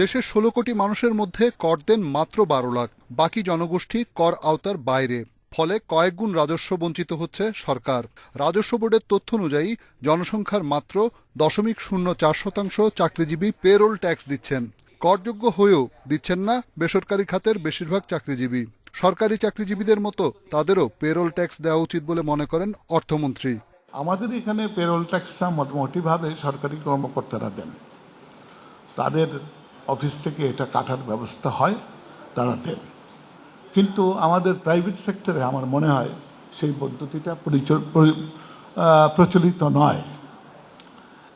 দেশের ষোলো কোটি মানুষের মধ্যে কর দেন মাত্র বারো লাখ। বাকি জনগোষ্ঠী কর আওতার বাইরে। ফলে কয়েক গুণ রাজস্ব বঞ্চিত হচ্ছে সরকার। রাজস্ব বোর্ডের তথ্য অনুযায়ী জনসংখ্যার মাত্র দশমিক শূন্য চার শতাংশ চাকরিজীবী পেরোল ট্যাক্স দিচ্ছেন। করযোগ্য হয়েও দিচ্ছেন না বেসরকারি খাতের বেশিরভাগ চাকরিজীবী। সরকারি চাকরিজীবীদের মতো তাদেরও পেরোল ট্যাক্স দেওয়া উচিত বলে মনে করেন অর্থমন্ত্রী। আমাদের এখানে পেরোল ট্যাক্সটা মোটামুটিভাবে সরকারি কর্মকর্তারা দেন। তাদের অফিস থেকে এটা কাটার ব্যবস্থা হয় তারা দেন কিন্তু আমাদের প্রাইভেট সেক্টরে আমার মনে হয় সেই পদ্ধতিটা পরিচ- পরি- প্রচলিত নয়।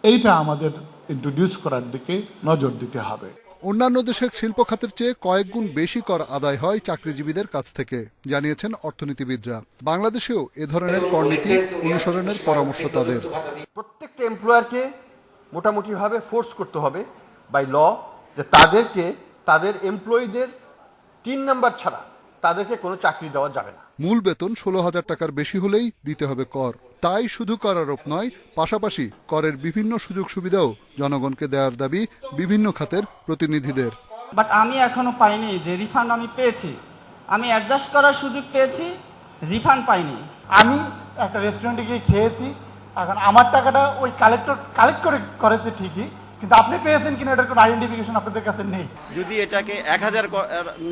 এইটা আমাদের ইন্ট্রোডিউস করার দিকে নজর দিতে হবে। অন্যান্য দেশের শিল্প খাতের চেয়ে কয়েক গুণ বেশি কর আদায় হয় চাকরিজীবীদের কাছ থেকে জানিয়েছেন অর্থনীতিবিদরা। বাংলাদেশেও এ ধরনের করনীতি অনুসরণের পরামর্শ তাদের। প্রত্যেকটা এমপ্লয়ারকে মোটামুটিভাবে ফোর্স করতে হবে বাই ল যে তাদেরকে তাদের এমপ্লয়ীদের তিন নাম্বার ছাড়া তাদেরকে কোনো চাকরি দেওয়া যাবে না। মূল বেতন ষোলো হাজার টাকার বেশি হলেই দিতে হবে কর। তাই শুধু কর আরোপ নয় পাশাপাশি করের বিভিন্ন সুযোগ সুবিধাও জনগণকে দেওয়ার দাবি বিভিন্ন খাতের প্রতিনিধিদের। বাট আমি এখনও পাইনি যে রিফান্ড আমি পেয়েছি। আমি অ্যাডজাস্ট করার সুযোগ পেয়েছি রিফান্ড পাইনি। আমি একটা রেস্টুরেন্টে গিয়ে খেয়েছি এখন আমার টাকাটা ওই কালেক্টর কালেক্ট করে করেছে ঠিকই কিন্তু আপনি পেয়েছেন কিনা এটার কোনো আইডেন্টিফিকেশন আপনাদের কাছে নেই। যদি এটাকে এক হাজার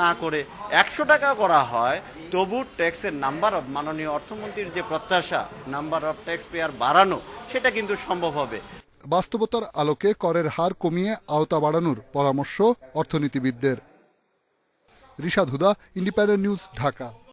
না করে একশো টাকা করা হয় তবু ট্যাক্সের নাম্বার অফ মাননীয় অর্থমন্ত্রীর যে প্রত্যাশা নাম্বার অফ ট্যাক্স পেয়ার বাড়ানো সেটা কিন্তু সম্ভব হবে। বাস্তবতার আলোকে করের হার কমিয়ে আওতা বাড়ানোর পরামর্শ অর্থনীতিবিদদের। Rishad Huda independent news Dhaka.